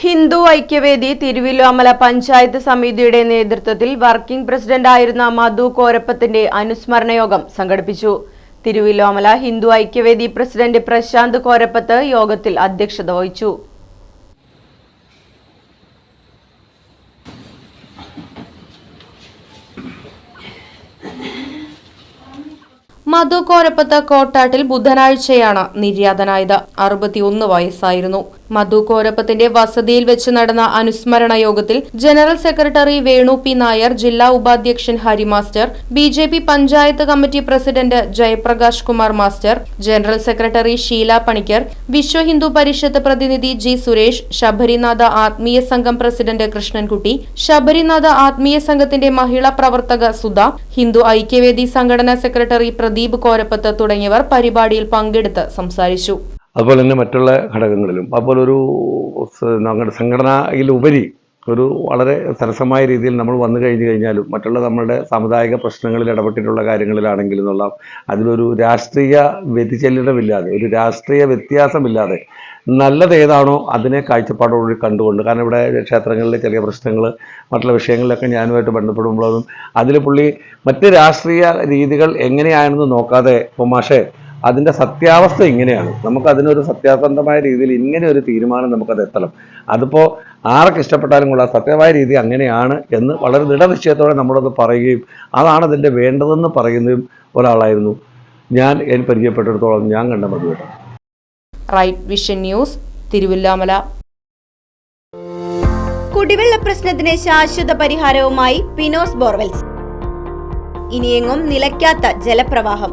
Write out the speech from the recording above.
Hindu Aikyavedi Thiruvilwamala panchayat സമിതിയുടെ നേതൃത്വത്തിൽ working president ആയിരുന്ന മധു കോരപ്പത്തിന്റെ അനുസ്മരണ യോഗം സംഘടിപ്പിച്ചു. തിരുവില്ലോമല ഹിന്ദു ഐക്യവേദി പ്രസിഡന്റ് പ്രശാന്ത് കോരപ്പത്ത് യോഗത്തിൽ അധ്യക്ഷത വഹിച്ചു. മധു കോരപ്പത്ത് കോട്ടാട്ടിൽ ബുധനാഴ്ചയാണ് നിര്യാതനായത്. അറുപത്തിയൊന്ന് വയസ്സായിരുന്നു. മധു കോരപ്പത്തിന്റെ വസതിയിൽ വെച്ച് നടന്ന അനുസ്മരണ യോഗത്തിൽ general secretary Venu P Nair ജില്ലാ ഉപാധ്യക്ഷൻ Hari master B J P panchayat committee president Jayaprakash Kumar master general secretary Sheela Panicker Vishwa Hindu Parishad പ്രതിനിധി ജി സുരേഷ് ശബരിനാഥ ആത്മീയ സംഘം പ്രസിഡന്റ് കൃഷ്ണൻകുട്ടി ശബരിനാഥ ആത്മീയ സംഘത്തിന്റെ മഹിളാ പ്രവർത്തക സുധ ഹിന്ദു ഐക്യവേദി സംഘടനാ സെക്രട്ടറി പ്രദീപ് കോരപ്പത്ത് തുടങ്ങിയവർ പരിപാടിയിൽ പങ്കെടുത്ത് സംസാരിച്ചു. അതുപോലെ തന്നെ മറ്റുള്ള ഘടകങ്ങളിലും. അതുപോലെ ഒരു നമ്മുടെ സംഘടനയിലുപരി ഒരു വളരെ സരസമായ രീതിയിൽ നമ്മൾ വന്നു കഴിഞ്ഞു കഴിഞ്ഞാലും മറ്റുള്ള നമ്മളുടെ സാമുദായിക പ്രശ്നങ്ങളിൽ ഇടപെട്ടിട്ടുള്ള കാര്യങ്ങളിലാണെങ്കിലും എന്നുള്ള അതിലൊരു രാഷ്ട്രീയ വ്യതിചലനമില്ലാതെ ഒരു രാഷ്ട്രീയ വ്യത്യാസമില്ലാതെ നല്ലത് ഏതാണോ അതിനെ കാഴ്ചപ്പാടോടുകൂടി കണ്ടുകൊണ്ട് കാരണം ഇവിടെ ക്ഷേത്രങ്ങളിലെ ചെറിയ പ്രശ്നങ്ങൾ മറ്റുള്ള വിഷയങ്ങളിലൊക്കെ ഞാനുമായിട്ട് ബന്ധപ്പെടുമ്പോഴും അതിൽ പുള്ളി മറ്റ് രാഷ്ട്രീയ രീതികൾ എങ്ങനെയാണെന്ന് നോക്കാതെ ഇപ്പോൾ മാഷേ അതിന്റെ സത്യാവസ്ഥ ഇങ്ങനെയാണ്. നമുക്ക് അതിനൊരു സത്യാസന്ധമായ രീതിയിൽ ഇങ്ങനെ ഒരു തീരുമാനം നമുക്കത് എത്തണം. അതിപ്പോൾ ആർക്ക് ഇഷ്ടപ്പെട്ടാലും കൊള്ളാം. സത്യമായ രീതി അങ്ങനെയാണ് എന്ന് വളരെ ദൃഢനിശ്ചയത്തോടെ നമ്മളത് പറയുകയും അതാണ് അതിന്റെ വേണ്ടതെന്ന് പറയുന്നതും ഒരാളായിരുന്നു. ഞാൻ എനിക്ക് പരിചയപ്പെട്ടിടത്തോളം ഞാൻ കണ്ട മതി റൈറ്റ് വിഷൻ ന്യൂസ് തിരുവില്ലാമല. കുടിവെള്ള പ്രശ്നത്തിന് ശാശ്വത പരിഹാരവുമായി പിനോസ് ബോർവെൽസ്. ഇനിയെങ്ങും നിലയ്ക്കാത്ത ജലപ്രവാഹം.